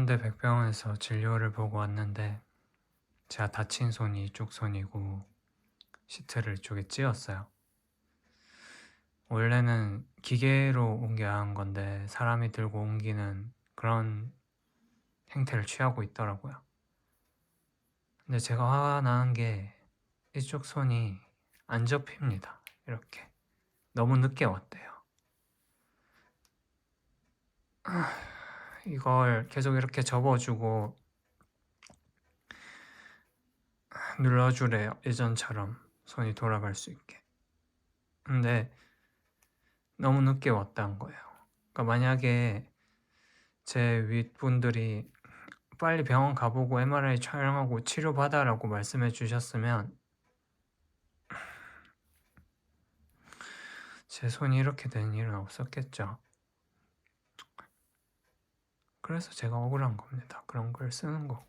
서울대 백병원에서 진료를 보고 왔는데 제가 다친 손이 이쪽 손이고 시트를 이쪽에 찧었어요. 원래는 기계로 옮겨야 한 건데 사람이 들고 옮기는 그런 행태를 취하고 있더라고요. 근데 제가 화가 나는 게 이쪽 손이 안 접힙니다. 이렇게. 너무 늦게 왔대요. 이걸 계속 이렇게 접어주고 눌러주래요. 예전처럼 손이 돌아갈 수 있게. 근데 너무 늦게 왔다는 거예요. 그러니까 만약에 제 윗분들이 빨리 병원 가보고 MRI 촬영하고 치료받아라고 말씀해 주셨으면 제 손이 이렇게 된 일은 없었겠죠. 그래서 제가 억울한 겁니다. 그런 걸 쓰는 거고.